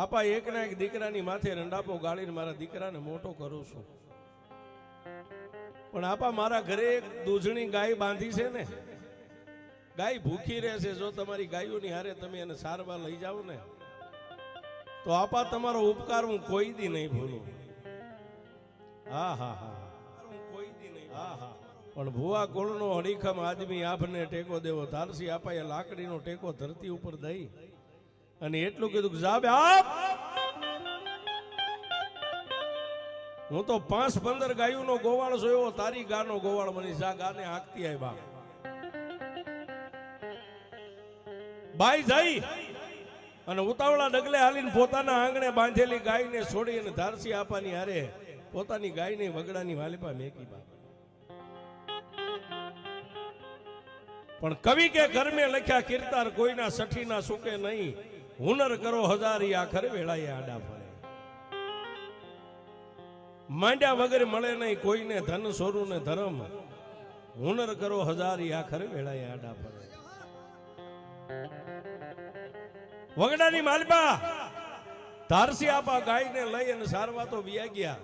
આપા એકના એક દીકરાની માથે રંડાપો ગાળીને મારા દીકરાને મોટો કરું છું. પણ આપા મારા ઘરે એક દૂધણી ગાય બાંધી છે ને, ગાય ભૂખી રહેશે જો તમારી ગાયોની હારે તમે એને સારવાર લઈ જાઓ ને, તો આપા તમારો ઉપકાર હું કોઈ દી નહીં ભૂલું. હા હા હા. કોઈ દી નહીં હા હા. પણ ભુવા કુળનો હડીખમ આદમી આભને ટેકો દેવો, ધારસી આપાએ લાકડીનો ટેકો ધરતી ઉપર દઈ. અને એટલું કીધું કે આપ. હું તો પાંચ પંદર ગાયોનો ગોવાળ જોયો તારી ગાનો ગોવાળ મને જા ગાને હાંકતી બાપ. બાઈ જઈ અને ઉતાવળા ડગલે હાલીને પોતાના આંગણે બાંધેલી ગાયને છોડી અને ધારસી આપવાની હારે પોતાની ગાયને વગડાની વાલીપા મેકી બા પણ કવિ કે ઘરમે લખ્યા, કીર્તાર કોઈના સઠીના સુકે નહીં. હુનર કરો હજારી આખરે વેળાએ આડા ફરે. માંડ્યા વગર મળે નહીં, કોઈને ધન સોરું ને ધર્મ. હુનર કરો હજારી આખરે વેળાએ આડા ફરે. વગડાની માલપા, ધારસી આપા ગાયને લઈ અને સારવા તો વ્યા ગયા.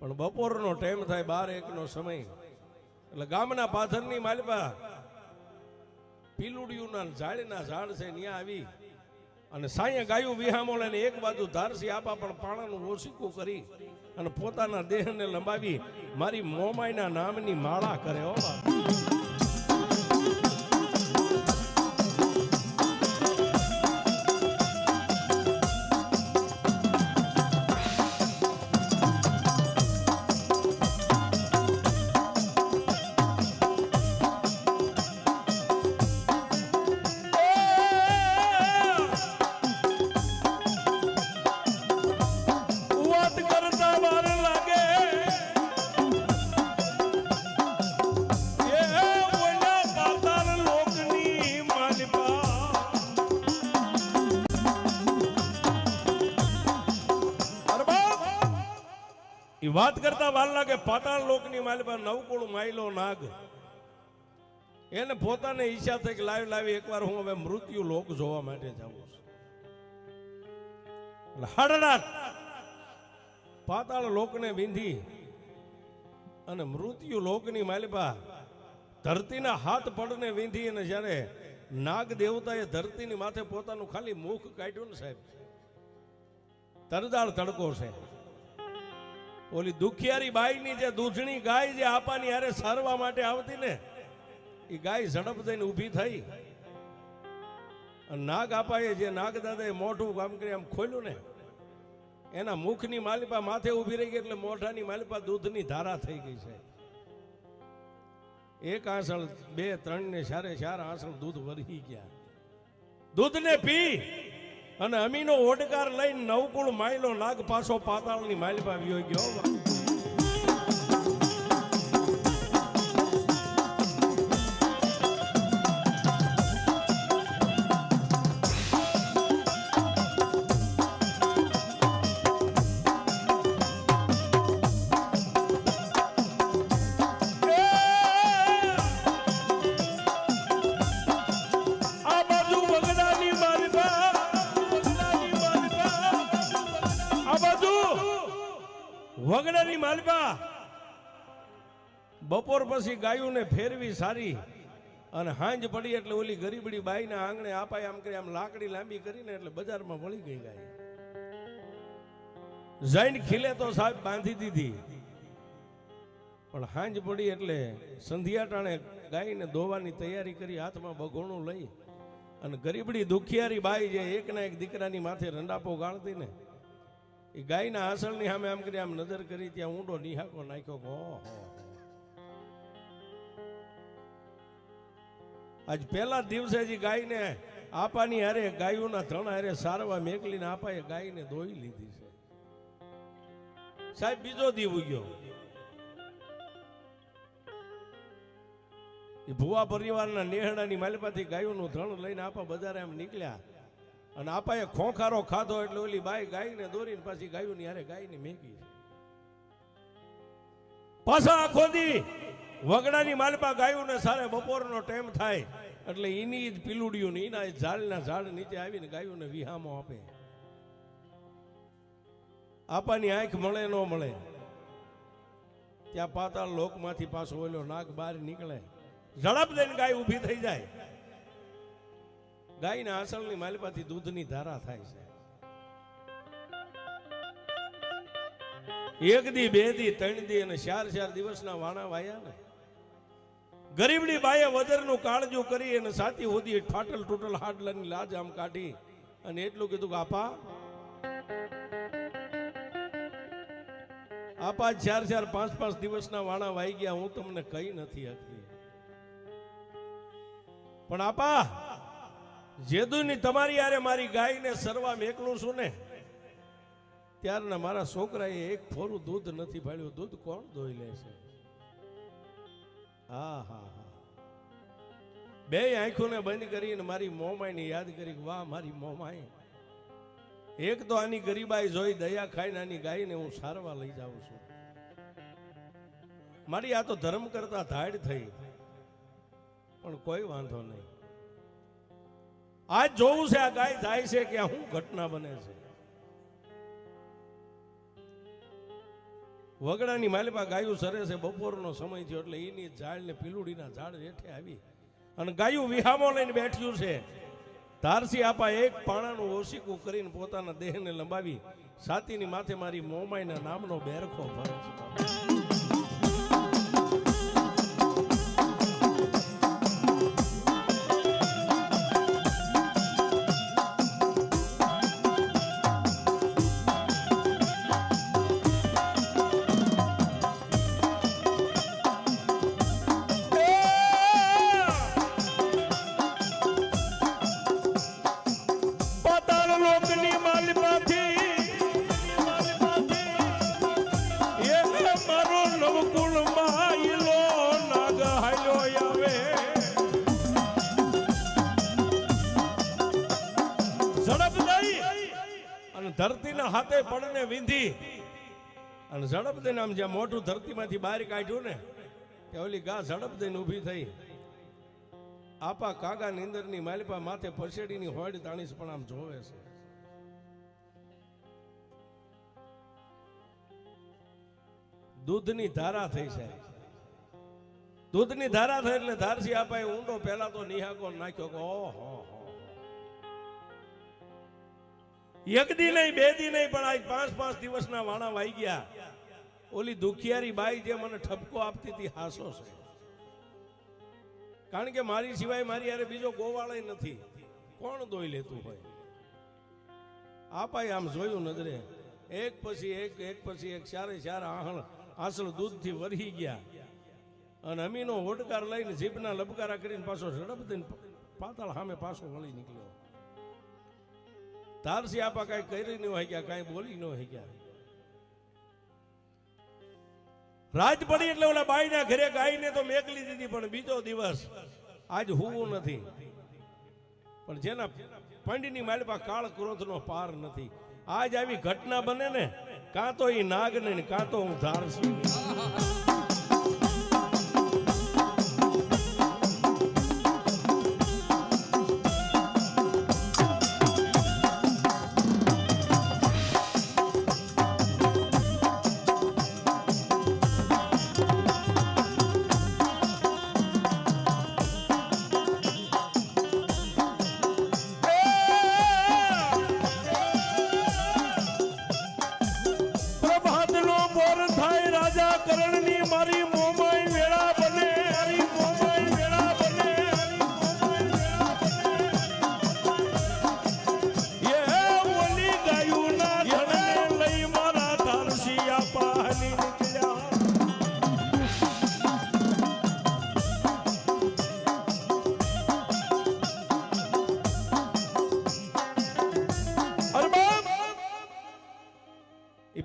પણ બપોરનો ટાઈમ થાય બાર એકનો સમય. એટલે ગામના પાથરની માલપા પીલુડિયુંના ઝાડના ઝાડ છે ત્યાં આવી. અને સાંયે ગાયું વિહામોળે ને એક બાજુ ધારસી આપા પણ પાણાનું ઓછીકું કરી અને પોતાના દેહને લંબાવી મારી મોમાઈના નામની માળા કરે, હો ઈ વાત કરતા વાર લાગે, પાતાળ લોકની માલિપા નવકુળ માયલો નાગ. એને પોતાને ઈચ્છા થઈ કે લાવી લાવી, એકવાર હું હવે મૃત્યુ લોક જોવા માટે જાઉં છું. હડડાટ પાતાળ લોકને વિંધી અને મૃત્યુ લોકની માલિપા ધરતીના હાથ પડને વિંધી અને જ્યારે નાગ દેવતાએ ધરતીની માથે પોતાનું ખાલી મુખ કાઢ્યું ને સાહેબ, તરદાળ તડકો છે. ઓલી દુખિયારી બાઈની જે દૂધણી ગાય જે આપાની હારે સારવા માટે આવતી ને એ ગાય ઝડપ થઈને ઊભી થઈ. અને નાગ આપાએ જે નાગ દાદાએ મોઢું કામ કરી આમ ખોલ્યું ને, એના મુખની માલિપા માથે ઊભી રહી ગઈ એટલે મોઢાની માલિપા દૂધની ધારા થઈ ગઈ છે. એક આસળ, બે ત્રણ ને ચારે ચાર આસળ દૂધ વરી ગયા. દૂધને પી. અને અમીનો ઓડકાર લઈને નવકુળ માયલો નાગ પાછો પાતાળની માલિપા વિયો ગયો. વગડાની માલિપા. બપોર પછી ગાયોને ફેરવી સારી અને હાંજ પડી એટલે ઓલી ગરીબડી બાઈના આંગણે આપાય આમ કરી આમ લાકડી લાંબી કરીને એટલે બજારમાં વળી ગઈ ગાય. જૈન ખીલે તો સાહેબ બાંધી દીધી. પણ હાંજ પડી એટલે સંધ્યા ટાણે ગાયને ધોવાની તૈયારી કરી હાથમાં બગોણું લઈ અને ગરીબડી દુખિયારી બાઈ જે એકના એક દીકરાની માથે રંડાપો ગાળતી ને એ ગાયના આસળની સામે આમ કરી આમ નજર કરી ત્યાં ઊંડો નિહાકો નાખ્યો, હો આજ પહેલા દિવસે જ ગાયને આપાની હારે, ગાયોના ત્રણ હારે સારવા મેકલીને આપાએ ગાયને ધોઈ લીધી છે. સાહેબ, બીજો દીવ ગયો એ ભુવા પરિવારના નેહડાની માલિપાથી ગાયોનું ધણ લઈને આપા બજારે આમ નીકળ્યા. અને આપાએ ખોખારો ખાધો એટલે ઓલી બાઈ ગાયને દોરીને પાછી ની હારે ગાયને છે. પાછા આખો દી વગડાની માલપા ગાયોને સારે બપોરનો ટાઈમ થાય એટલે એની જ પીલુડિયું ને એના ઝાડ ઝાડના ઝાડ નીચે આવીને ગાયોને વિહામો આપે. આપાની આંખ મળે ન મળે. ત્યાં પાતાળ લોકમાંથી પાછો ઓલો નાક બહાર નીકળે. ઝડપ દઈને ગાય ઊભી થઈ જાય. ગાયના આસળની માલિપાથી દૂધની ધારા થાય છે. એક દી, બે દી, ત્રણ દી અને ચાર ચાર દિવસના વાણા વાયા ને. ગરીબની બાએ વદરનું કાળજું કરી અને સાથી હોદી ફાટલ તૂટલ હાડલાની લાજ આમ કાઢી અને એટલું કીધું કે, આપા આપા ચાર ચાર પાંચ પાંચ દિવસના વાણા વાઈ ગયા, હું તમને કઈ નથી હતી પણ આપા જેદુની તમારી યારે મારી ગાયને સરવા મેકલું છું ને, ત્યારના મારા છોકરાએ એક ફોરું દૂધ નથી ભાળ્યું. દૂધ કોણ દોઈ લે છે? હા હા હા. બે આંખોને બંધ કરીને મારી મોમાઈને યાદ કરી વાહ, મારી મોમાઈ. એક તો આની ગરીબાઈ જોઈ દયા ખાઈને આની ગાયને હું સારવા લઈ જાઉં છું. મારી આ તો ધર્મ કરતા ધાડ થઈ. પણ કોઈ વાંધો નહીં. આજ જોવું છે આ ગાય જાય છે કે આ શું ઘટના બને છે? વગડાની માલિપા ગાયું સરે છે, બપોરનો સમય થયો એટલે એની ઝાડ ને પીલુડીના ઝાડ હેઠે આવી. અને ગાયું વિહામો લઈને બેઠ્યું છે. તારસી આપા એક પાણાનું ઓશીકું કરીને પોતાના દેહને લંબાવી સાતીની માથે મારી મોમાઈના નામનો બેરખો ભરે છે. ધરતીના હાથે પડને વિંધી અને ઝડપ દઈને આમ જ્યાં મોટું ધરતીમાંથી બહાર કાઢ્યું ને કે ઓલી ગા ઝડપ દઈને ઊભી થઈ. આપા કાગા નીંદરની માલિપા માથે પરસેડીની હોડ તાણીસ પણ આમ જોવે છે. દૂધની ધારા થઈ છે. દૂધની ધારા થઈ એટલે ધારસી આપાએ ઊંડો પહેલા તો નિહાકો નાખ્યો કે ઓહો એક દી નહીં, બે દી નહીં, પણ આજ પાંચ પાંચ દિવસના વાણા વાઈ ગયા. ઓલી દુખિયારી બાઈ જે મને ઠપકો આપતી હતી, હાસો છે. કારણ કે મારી સિવાય મારી યારે બીજો ગોવાળે નથી. કોણ દોઈ લેતું હોય? આ પાઈ આમ જોયું નજરે. એક પછી એક એક પછી એક, ચારે ચાર આહણ, આસળ દૂધથી વરહી ગયા. અને અમીનો હોટકાર લઈને જીભના લબકારા કરીને પાછો ઝડપ દઈને પાતાળ સામે પાછો વળી નીકળ્યો. તારસી આપા કાંઈ કરી ન હોય ગયા કાંઈ બોલી ન હોય ગયા રાત પડી એટલે ઓલા બાઈના ઘરે ગાયને તો મેકલી દીધી, પણ બીજો દિવસ આજ હોવું નથી. પણ જેના પંડિતની માલપા કાળ ક્રોધનો પાર નથી. આજ આવી ઘટના બને ને કાં તો એ નાગ ને કાં તો હું ધારસી.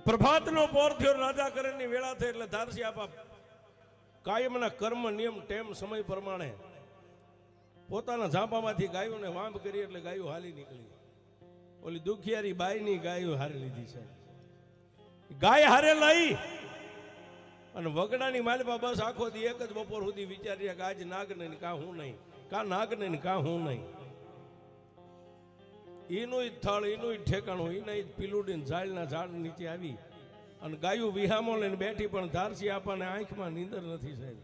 પ્રભાતનો પોર થયો, રાજા કરણની વેળા થઈ એટલે ધારસી આપા, કાયમના કર્મ, નિયમ, ટેમ, સમય પ્રમાણે પોતાના ઝાંપામાંથી ગાયોને વાંભ કરી એટલે ગાયો હાલી નીકળી. ઓલી દુખિયારી બાઈની ગાયો હારી લીધી છે. ગાય હારે લઈ અને વગડાની માલપા બસ આખો દી એક જ બપોર સુધી વિચાર્યા કે આજ નાગ નહીં કા હું નહીં, કા નાગને નહીં કા હું નહીં. એનું જ થળ એનું જ ઠેકાણું એના જ પીલુડીને ઝાડના ઝાડ નીચે આવી અને ગાયું વિહામો લઈને બેઠી પણ ધારસી આપણને આંખમાં નીંદર નથી સાહેબ.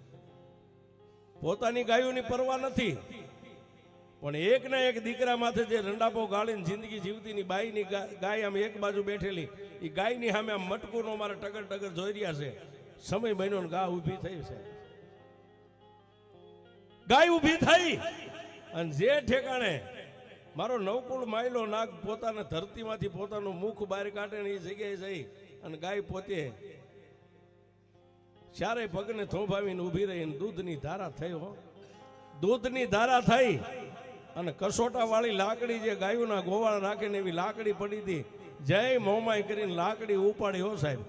પોતાની ગાયોની પરવા નથી. પણ એક ને એક દીકરા માથે જે રંડાપો ગાળીને જિંદગી જીવતીની બાઈની ગાય આમ એક બાજુ બેઠેલી એ ગાયની સામે આમ મટકુનો મારે ટગર ટગર જોઈ રહ્યા છે. સમય બન્યો ગા ઊભી થઈ છે ગાય ઊભી થઈ અને જે ઠેકાણે મારો નવકુળ માયલો નાગ પોતાના ધરતીમાંથી પોતાનું મુખ બહાર કાઢે ને એ જગ્યાએ જઈ અને ગાય પોતે ચારે પગને થોભાવીને ઊભી રહી અને દૂધની ધારા થઈ હો. દૂધની ધારા થઈ અને કસોટા વાળી લાકડી જે ગાયોના ગોવાળ રાખીને એવી લાકડી પડી હતી. જય મોમાઈ કરીને લાકડી ઉપાડી હો સાહેબ.